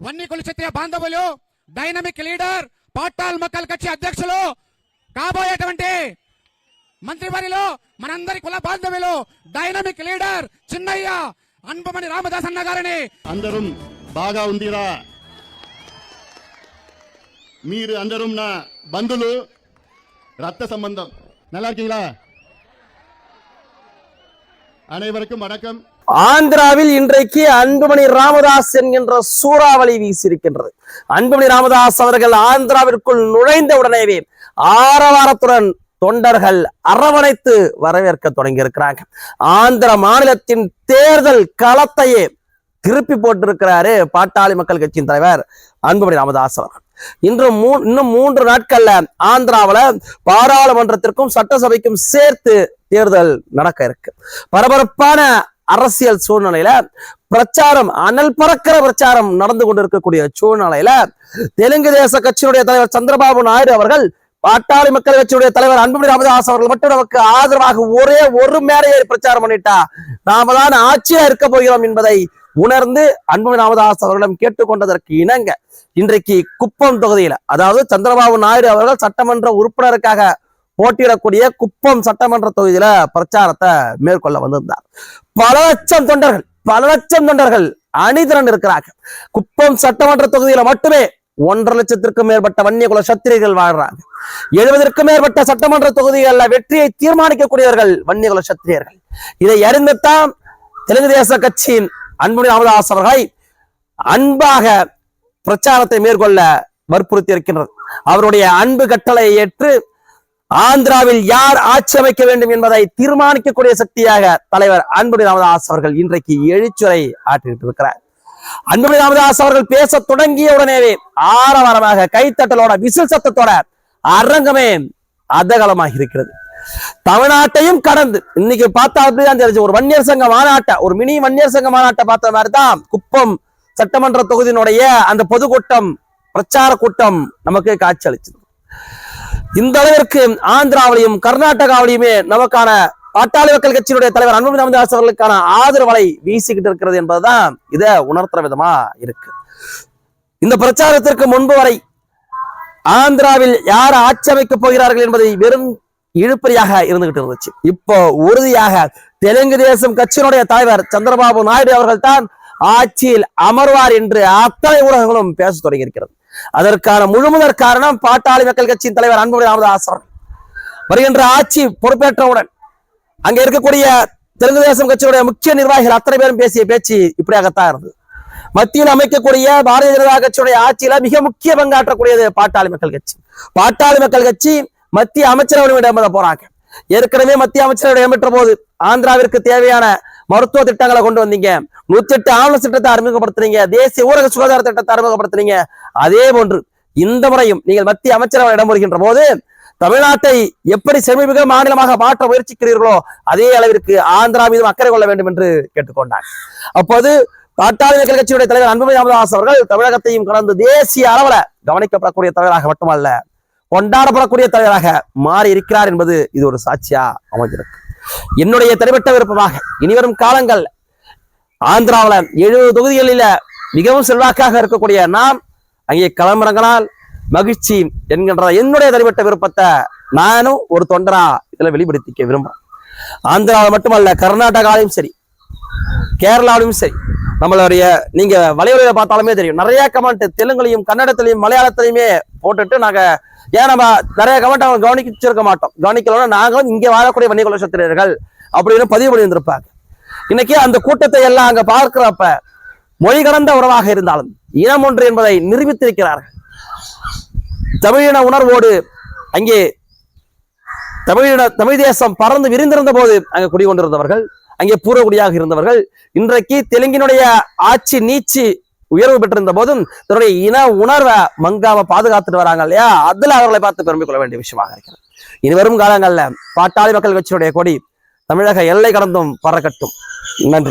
వన్ని కుల క్షత్రియ బాంధవులు dynamic leader పాటాల్ Makkal కక్షి అధ్యక్షులు కాబోయేటువంటి మంత్రివారిలో మనందరి కుల బాంధవులు డైనమిక్ లీడర్ చిన్నయ్య అన్పమణి రామదాస్ అన్న గారిని అందరం బాగా ఉందిరా మీరు అందరం నా బంధులు ரத்த சம்பந்தம் நல்லா இருக்கீங்களா அனைவருக்கும் வணக்கம் ஆந்திராவில் இன்றைக்கு அன்புமணி ராமதாஸ் என்கின்ற சூறாவளி வீசியிருக்கின்றது. அன்புமணி ராமதாஸ் அவர்கள் ஆந்திராவிற்குள் நுழைந்த உடனேவே ஆரவாரத்துடன் தொண்டர்கள் அரவணைத்து வரவேற்க தொடங்கியிருக்கிறாங்க. ஆந்திர மாநிலத்தின் தேர்தல் களத்தையே திருப்பி போட்டிருக்கிறாரு பாட்டாளி மக்கள் கட்சியின் தலைவர் அன்புமணி ராமதாஸ் அவர்கள். இன்று மூ இன்னும் மூன்று நாட்கள்ல ஆந்திராவில பாராளுமன்றத்திற்கும் சட்டசபைக்கும் சேர்த்து தேர்தல் நடக்க இருக்கு. பரபரப்பான அரசியல் சூழ்நிலையில பிரச்சாரம் அனல் பறக்கிற பிரச்சாரம் நடந்து கொண்டிருக்கக்கூடிய சூழ்நிலையில தெலுங்கு தேச கட்சியினுடைய தலைவர் சந்திரபாபு நாயுடு அவர்கள் பாட்டாளி மக்கள் கட்சியுடைய தலைவர் அன்புமணி ராமதாஸ் அவர்கள் மட்டும் நமக்கு ஆதரவாக ஒரே ஒரு மேடையை பிரச்சாரம் பண்ணிட்டா நாம தான் ஆட்சியா இருக்க போகிறோம் என்பதை உணர்ந்து அன்புமணி ராமதாஸ் அவர்களிடம் கேட்டுக்கொண்டதற்கு இணங்க இன்றைக்கு குப்பம் தொகுதியில அதாவது சந்திரபாபு நாயுடு அவர்கள் சட்டமன்ற உறுப்பினருக்காக போட்டியிடக்கூடிய குப்பம் சட்டமன்ற தொகுதியில பிரச்சாரத்தை மேற்கொள்ள வந்திருந்தார். பல லட்சம் தொண்டர்கள் பல லட்சம் தொண்டர்கள் அணிதிரண்டு இருக்கிறார்கள். குப்பம் சட்டமன்ற தொகுதியில மட்டுமே ஒன்றரை லட்சத்திற்கும் மேற்பட்ட வன்னியகுல சத்திரிகள் வாழ்றாங்க. எழுபதற்கும் மேற்பட்ட சட்டமன்ற தொகுதிகள்ல வெற்றியை தீர்மானிக்கக்கூடியவர்கள் வன்னியகுல சத்திரியர்கள். இதை அறிந்துத்தான் தெலுங்கு தேச கட்சியின் அன்புடைய ராமதாஸ் அவர்களை அன்பாக பிரச்சாரத்தை மேற்கொள்ள வற்புறுத்தி இருக்கின்றது. அவருடைய அன்பு கட்டளையை ஏற்று ஆந்திராவில் யார் ஆட்சி அமைக்க வேண்டும் என்பதை தீர்மானிக்கக்கூடிய சக்தியாக தலைவர் அன்புமணி ராமதாஸ் அவர்கள் இன்றைக்கு எழுச்சுரை ஆற்றிட்டு இருக்கிறார். அன்புமணி ராமதாஸ் அவர்கள் பேச தொடங்கிய உடனேவே ஆரவாரமாக கைத்தட்டலோட விசில் சத்தத்தோட அரங்கமே அதகலமாக இருக்கிறது. தமிழ்நாட்டையும் கடந்து இன்னைக்கு பார்த்தா அப்படிதான் தெரிஞ்சு ஒரு வன்னியர் சங்க மாநாட்டை ஒரு மினி வன்னியர் சங்க மாநாட்டை பார்த்த மாதிரி தான் குப்பம் சட்டமன்ற தொகுதியினுடைய அந்த பொதுக்கூட்டம் பிரச்சார கூட்டம் நமக்கு காட்சி அளிச்சது இந்த அளவிற்கு ஆந்திராவிலையும் கர்நாடகாவிலையுமே நமக்கான பாட்டாளி மக்கள் கட்சியினுடைய தலைவர் அன்புமணி ராமதாஸ் அவர்களுக்கான ஆதரவலை வீசிக்கிட்டு இருக்கிறது என்பதுதான் இதை உணர்த்துற விதமா இருக்கு. இந்த பிரச்சாரத்திற்கு முன்பு வரை ஆந்திராவில் யார் ஆட்சி அமைக்கப் போகிறார்கள் என்பதை வெறும் இழுப்பறியாக இருந்துகிட்டு இருந்துச்சு. இப்போ உறுதியாக தெலுங்கு தேசம் கட்சியினுடைய தலைவர் சந்திரபாபு நாயுடு அவர்கள் தான் ஆட்சியில் அமர்வார் என்று அத்தனை ஊடகங்களும் பேச தொடங்கி இருக்கிறது அதற்கான முழுமுதற் காரணம் பாட்டாளி மக்கள் கட்சியின் தலைவர் அன்புமணி ராமதாஸ் அவர்கள் வருகின்ற ஆட்சி பொறுப்பேற்றவுடன் அங்க இருக்கக்கூடிய தெலுங்கு தேசம் கட்சியுடைய முக்கிய நிர்வாகிகள் அத்தனை பேரும் பேசிய பேச்சு இப்படியாகத்தான் இருந்தது. மத்தியில் அமைக்கக்கூடிய பாரதிய ஜனதா கட்சியுடைய ஆட்சியில மிக முக்கிய பங்காற்றக்கூடியது பாட்டாளி மக்கள் கட்சி. பாட்டாளி மக்கள் கட்சி மத்திய அமைச்சரவை இடம்பெற போறாங்க. ஏற்கனவே மத்திய அமைச்சரவை இடம்பெற்ற போது ஆந்திராவிற்கு தேவையான மருத்துவ திட்டங்களை கொண்டு வந்தீங்க. நூத்தி எட்டு ஆம்புலன்ஸ் திட்டத்தை அறிமுகப்படுத்துறீங்க தேசிய ஊரக சுகாதார திட்டத்தை அறிமுகப்படுத்துறீங்க அதே போன்று இந்த முறையும் நீங்கள் மத்திய அமைச்சரவை இடம் வருகின்ற போது தமிழ்நாட்டை எப்படி செமிமிக மாநிலமாக மாற்ற முயற்சிக்கிறீர்களோ அதே அளவிற்கு ஆந்திரா மீதும் அக்கறை கொள்ள வேண்டும் என்று கேட்டுக்கொண்டார். அப்போது பாட்டாளி மக்கள் கட்சியுடைய தலைவர் அன்புமணி ராமதாஸ் அவர்கள் தமிழகத்தையும் கடந்து தேசிய அளவுல கவனிக்கப்படக்கூடிய தலைவராக மட்டுமல்ல கொண்டாடப்படக்கூடிய தலைவராக மாறி இருக்கிறார் என்பது இது ஒரு சாட்சியா அமைஞ்சிருக்கு என்னுடைய தனிப்பட்ட விருப்பமாக இனிவரும் காலங்கள் ஆந்திராவில் எழுபது தொகுதிகளில மிகவும் செல்வாக்காக இருக்கக்கூடிய நாம் அங்கே களமிறங்கினால் மகிழ்ச்சி என்கின்ற என்னுடைய தனிப்பட்ட விருப்பத்தை நானும் ஒரு தொண்டரா இதுல வெளிப்படுத்திக்க விரும்புறேன். ஆந்திராவில் மட்டுமல்ல கர்நாடகாவிலும் சரி கேரளாவிலும் சரி நம்மளுடைய நீங்க வலைவலையில பார்த்தாலுமே தெரியும். நிறைய கமெண்ட் தெலுங்குலையும் கன்னடத்திலையும் மலையாளத்திலையுமே போட்டுட்டு நாங்க ஏன் நம்ம நிறைய கமெண்ட் அவங்க கவனிச்சிருக்க மாட்டோம். கவனிக்கலாம் நாங்களும் இங்க வாழக்கூடிய வன்னிகுல சத்திரியர்கள் அப்படின்னு பதிவு பண்ணி வந்திருப்பாங்க இன்னைக்கு அந்த கூட்டத்தை எல்லாம் அங்க பார்க்கிறப்ப மொழி கடந்த உறவாக இருந்தாலும் இனம் ஒன்று என்பதை நிரூபித்திருக்கிறார்கள். தமிழின உணர்வோடு அங்கே தமிழின தமிழ் தேசம் பறந்து விரிந்திருந்த போது அங்கே குடிகொண்டிருந்தவர்கள் அங்கே பூர்வகுடியாக இருந்தவர்கள். இன்றைக்கு தெலுங்கினுடைய ஆட்சி நீச்சி உயர்வு பெற்றிருந்த போதும் தன்னுடைய இன உணர்வை மங்காம பாதுகாத்துட்டு வராங்க இல்லையா? அதுல அவர்களை பார்த்து பெருமை கொள்ள வேண்டிய விஷயமாக இருக்கிறது. இனி வரும் காலங்கள்ல பாட்டாளி மக்கள் கட்சியுடைய கொடி தமிழக எல்லை கடந்தும் பறக்கட்டும். நன்றி.